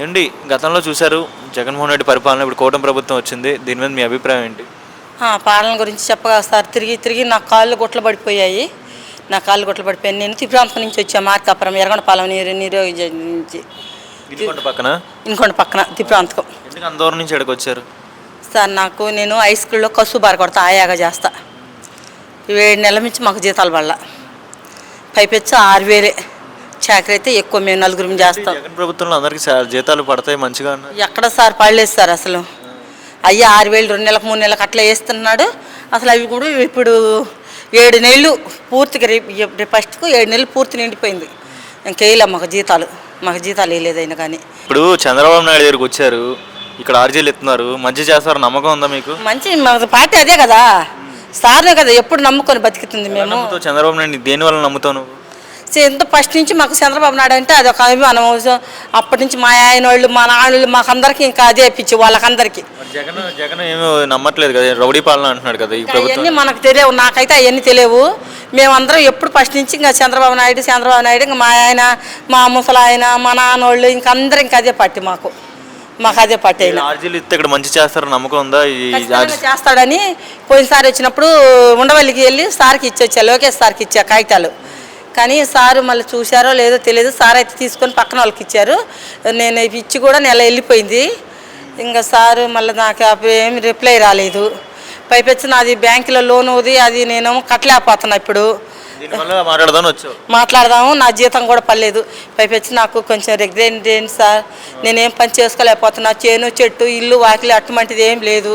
ఏంటి గతంలో చూశారు జగన్మోహన్ రెడ్డి పరిపాలన ఇప్పుడు కూటమి ప్రభుత్వం వచ్చింది. దీని మీద మీ అభిప్రాయం ఏంటి? ఆ, పాలన గురించి చెప్పగా సార్ తిరిగి తిరిగి నా కాళ్ళు గుట్లు పడిపోయాయి. నా కాళ్ళు గుట్లు పడిపోయాయి. నేను తిప్రాంతం నుంచి వచ్చా మార్కాపురం ఎరగొండపాలెం నీరు నీరు నుంచి ఇదికొండ పక్కన? ఇంకొండ పక్కన తిప్రాంతకం ఎందుకు అంత దూరం నుంచి ఎక్కడికి వచ్చారు? సార్ నాకు నేను హై స్కూల్లో కసు బార కొడతా ఆయాగా చేస్తా. ఏడు నెలల నుంచి మాకు జీతాలు పడాల. పైపెచ్చు ఆరు వేలే. చాకరీ అయితే ఎక్కువ మేము నలుగురు చేస్తాం. జగన్ ప్రభుత్వంలో అందరికీ సా- జీతాలు పడతాయి మంచిగా అన్నారు. ఎక్కడ సార్ పడలేదు సార్ అసలు. అయ్యా ఆరు వేలు రెండు నెలలకు మూడు నెలలకు అట్లా వేస్తున్నాడు. అసలు అవి కూడా ఇప్పుడు ఏడు నెలలు పూర్తిగా రేపు రేపు ఫస్ట్కు ఏడు నెలలు పూర్తి నిండిపోయింది. ఇంకేయలే మాకు జీతాలు. మాకు జీతాలు వేయలేదైనా కానీ. ఇప్పుడు చంద్రబాబు నాయుడు దగ్గరికి వచ్చారు. ఇక్కడ ఆర్జీలు ఎత్తున్నారు. మంచి చేస్తారు నమ్మకం ఉందా మీకు? మంచి మా పార్టీ అదే కదా. సార్నే కదా ఎప్పుడు నమ్ముకొని బతుకుతుంది మేము. నమ్ముతావు చంద్రబాబు నాయుడు దేని వల్ల నమ్ముతావు నువ్వు? సో ఎంత ఫస్ట్ నుంచి మాకు చంద్రబాబు నాయుడు అంటే అది ఒక అభిమానం. అప్పటి నుంచి మా ఆయన వాళ్ళు మా నాన్నలు మాకందరికి ఇంకా అదే పిచ్చి వాళ్ళకందరికి. మరి జగన్ జగన్ ఏమీ నమ్మట్లేదు కదా రౌడీ పాలన అంటున్నాడు కదా అవన్నీ మనకు తెలియవు నాకైతే అవన్నీ తెలియవు. మేమందరం ఎప్పుడు ఫస్ట్ నుంచి ఇంకా చంద్రబాబు నాయుడు చంద్రబాబు నాయుడు ఇంకా మా ఆయన మా ముసలి ఆయన మా నాన్నోళ్ళు ఇంకా అందరూ ఇంకా అదే పార్టీ మాకు. మాకు అదే ఆర్జీలు ఇస్తే ఇక్కడ మంచి చేస్తారు నమ్మకం ఉందా? చేస్తాడని పోయినసారి వచ్చినప్పుడు ఉండవల్లికి వెళ్ళి సార్కి ఇచ్చొచ్చా లోకేష్ సార్కి ఇచ్చా కాగితాలు. కానీ సారు మళ్ళీ చూశారో లేదో తెలియదు సార్ అయితే తీసుకొని పక్కన వాళ్ళకి ఇచ్చారు. నేను ఇచ్చి కూడా నెల వెళ్ళిపోయింది. ఇంకా సారు మళ్ళీ నాకు అప్పుడు ఏమి రిప్లై రాలేదు. పైపెచ్చి నాది బ్యాంకులో లోన్ ఉంది అది నేను కట్టలేకపోతున్నా ఇప్పుడు. మాట్లాడదాము నా జీతం కూడా పర్లేదు పైపెచ్చి నాకు కొంచెం ఏంటి సార్ నేనేం పని చేసుకోలేకపోతున్నా. చేను చెట్టు ఇల్లు వాకిలి అటువంటిది ఏం లేదు.